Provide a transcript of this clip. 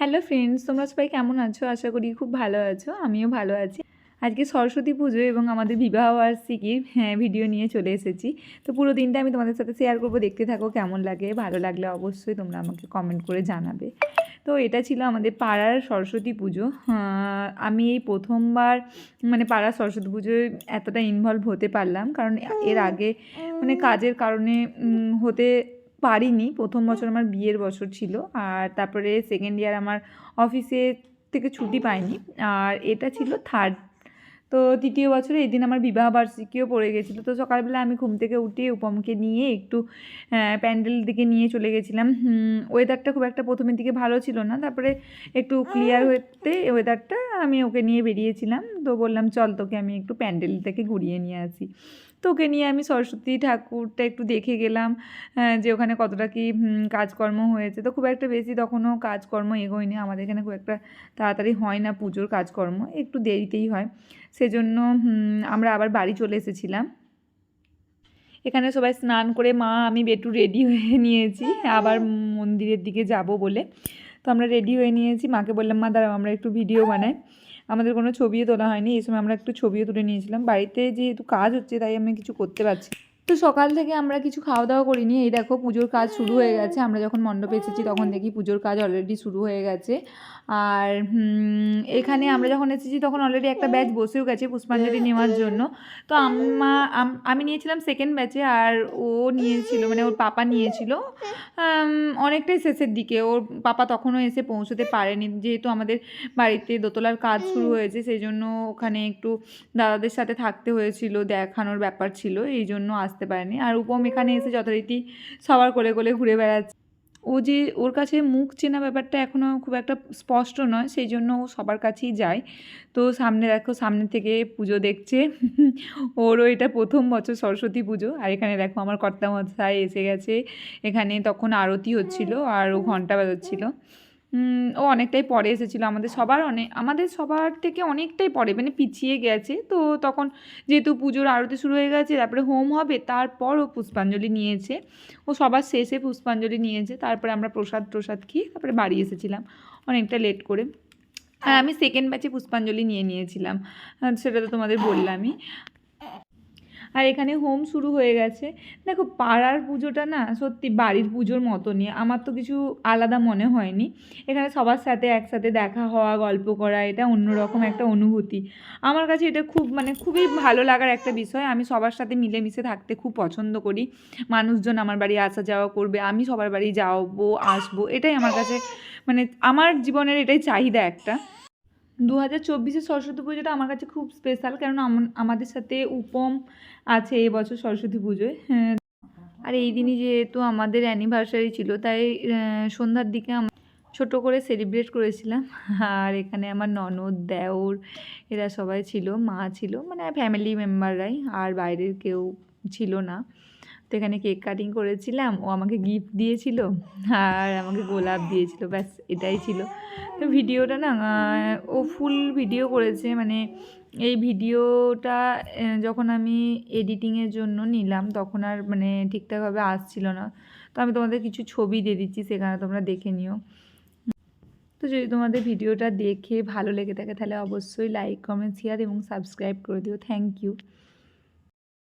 Hello friends তোমরা সবাই কেমন আছো? আশা করি খুব ভালো আছো, আমিও ভালো আছি। আজকে সরস্বতী পুজো এবং আমাদের বিবাহ বার্ষিকীর হ্যাঁ ভিডিও নিয়ে চলে এসেছি। তো পুরো দিনটা আমি তোমাদের সাথে শেয়ার করব, দেখতে থাকো কেমন লাগে, ভালো লাগলে অবশ্যই তোমরা আমাকে কমেন্ট করে জানাবে। তো এটা ছিল আমাদের পাড়ার সরস্বতী পুজো। আমি এই প্রথমবার মানে পাড়ার সরস্বতী পুজোয় এতটা ইনভলভ হতে পারলাম, কারণ এর আগে মানে কাজের কারণে হতে পারিনি। প্রথম বছর আমার বিয়ের বছর ছিল আর তারপরে সেকেন্ড ইয়ার আমার অফিসে থেকে ছুটি পাইনি। আর এটা ছিল থার্ড তো তৃতীয় বছরে এই দিন আমার বিবাহ বার্ষিকীও পড়ে গেছিল। তো সকালবেলা আমি ঘুম থেকে উঠে উপমকে নিয়ে একটু প্যান্ডেল দিকে নিয়ে চলে গেছিলাম। ওয়েদারটা খুব একটা প্রথমের দিকে ভালো ছিল না। তারপরে একটু ক্লিয়ার হতে ওয়েদারটা আমি ওকে নিয়ে বেরিয়েছিলাম। তো বললাম, চল তোকে আমি একটু প্যান্ডেল থেকে ঘুরিয়ে নিয়ে আসি। তো ওকে নিয়ে আমি সরস্বতী ঠাকুরটা একটু দেখে গেলাম যে ওখানে কতটা কি কাজকর্ম হয়েছে। তো খুব একটা বেশি তখনও কাজকর্ম এগোয়নি। আমাদের এখানে খুব একটা তাড়াতাড়ি হয় না পুজোর কাজকর্ম, একটু দেরিতেই হয়। সেজন্য আমরা আবার বাড়ি চলে এসেছিলাম। এখানে সবাই স্নান করে, মা, আমি বেটু রেডি হয়ে নিয়েছি, আবার মন্দিরের দিকে যাব বলে। তো আমরা রেডি হয়ে নিয়েছি। মাকে বললাম, মা, দাঁড়াও, আমরা একটু ভিডিও বানাই। আমাদের কোনো ছবিও তোলা হয়নি, এই সময় আমরা একটু ছবিও তুলে নিয়েছিলাম। বাড়িতে যেহেতু কাজ হচ্ছে, তাই আমি কিছু করতে পারছি। তো সকাল থেকে আমরা কিছু খাওয়া দাওয়া করিনি। এই দেখো পুজোর কাজ শুরু হয়ে গেছে। আমরা যখন মণ্ডপে এসেছি তখন দেখি পুজোর কাজ অলরেডি শুরু হয়ে গেছে। আর এখানে আমরা যখন এসেছি তখন অলরেডি একটা ব্যাচ বসেও গেছে পুষ্পাঞ্জলি নেওয়ার জন্য। তো আমা, আমি নিয়েছিলাম সেকেন্ড ব্যাচে আর ও নিয়েছিল মানে ওর পাপা নিয়েছিল। অনেকটাই শেষের দিকে। ওর পাপা তখনও এসে পৌঁছতে পারেনি। যেহেতু আমাদের বাড়িতে দোতলার কাজ শুরু হয়েছে, সেই জন্য ওখানে একটু দাদাদের সাথে থাকতে হয়েছিল, দেখানোর ব্যাপার ছিল। এই জন্য আসতে পারেনি। আর উপম এখানে এসে যথারীতি সবার কোলে কোলে ঘুরে বেড়াচ্ছে। ও যে, ওর কাছে মুখ চেনা ব্যাপারটা এখনও খুব একটা স্পষ্ট নয় সেই জন্য ও সবার কাছেই যায়। তো সামনে দেখো, সামনে থেকে পুজো দেখছে। ওরও এটা প্রথম বছর সরস্বতী পুজো। আর এখানে দেখো, আমার কর্তামশাই এসে গেছে। এখানে তখন আরতি হচ্ছিল আর ও ঘণ্টা বাজাচ্ছিল। ও অনেকটাই পরে এসেছিল আমাদের সবার অনেক আমাদের সবার থেকে অনেকটাই পরে মানে পিছিয়ে গেছে। তো তখন যেহেতু পুজোর আরতি শুরু হয়ে গেছে, তারপরে হোম হবে, তারপর ও পুষ্পাঞ্জলি নিয়েছে। ও সবার শেষে পুষ্পাঞ্জলি নিয়েছে, তারপরে আমরা প্রসাদ প্রসাদ খেয়ে তারপরে বাড়ি এসেছিলাম। অনেকটা লেট করে। আর আমি সেকেন্ড ব্যাচে পুষ্পাঞ্জলি নিয়ে নিয়েছিলাম। সেটা তো তোমাদের বললামই। আর এখানে হোম শুরু হয়ে গেছে। দেখো পাড়ার পুজোটা না সত্যি বাড়ির পুজোর মতনই, আমার তো কিছু আলাদা মনে হয়নি। এখানে সবার সাথে একসাথে দেখা হওয়া, গল্প করা, এটা অন্যরকম একটা অনুভূতি। আমার কাছে এটা খুব মানে খুবই ভালো লাগার একটা বিষয়। আমি সবার সাথে মিলেমিশে থাকতে খুব পছন্দ করি। মানুষজন আমার বাড়ি আসা যাওয়া করবে, আমি সবার বাড়ি যাব, আসব, এটাই আমার কাছে মানে আমার জীবনের এটাই চাহিদা একটা। দু হাজার চব্বিশের সরস্বতী পুজোটা আমার কাছে খুব স্পেশাল আম- আমাদের সাথে উপম আছে এবছর সরস্বতী পুজোয়। হ্যাঁ আর এই দিনই যেহেতু আমাদের অ্যানিভার্সারি ছিল, তাই সন্ধ্যার দিকে ছোট করে সেলিব্রেট করেছিলাম। আর এখানে আমার ননদ, দেওর, এরা সবাই ছিল, মা ছিল মানে ফ্যামিলি মেম্বাররাই আর বাইরের কেউ ছিল না। তো এখানে কেক কাটিং করেছিলাম। ও আমাকে গিফট দিয়েছিল আর আমাকে গোলাপ দিয়েছিল। ব্যাস, এটাই ছিল। তো ভিডিওটা না ও ফুল ভিডিও করেছে। মানে এই ভিডিওটা যখন আমি এডিটিংয়ের জন্য নিলাম, তখন আর মানে ঠিকঠাকভাবে আসছিল না। তো আমি তোমাদের কিছু ছবি দিয়ে দিচ্ছি, সেখানে তোমরা দেখে নিও। তো যদি তোমাদের ভিডিওটা দেখে ভালো লেগে থাকে, তাহলে অবশ্যই লাইক কমেন্ট শেয়ার এবং সাবস্ক্রাইব করে দিও। Thank you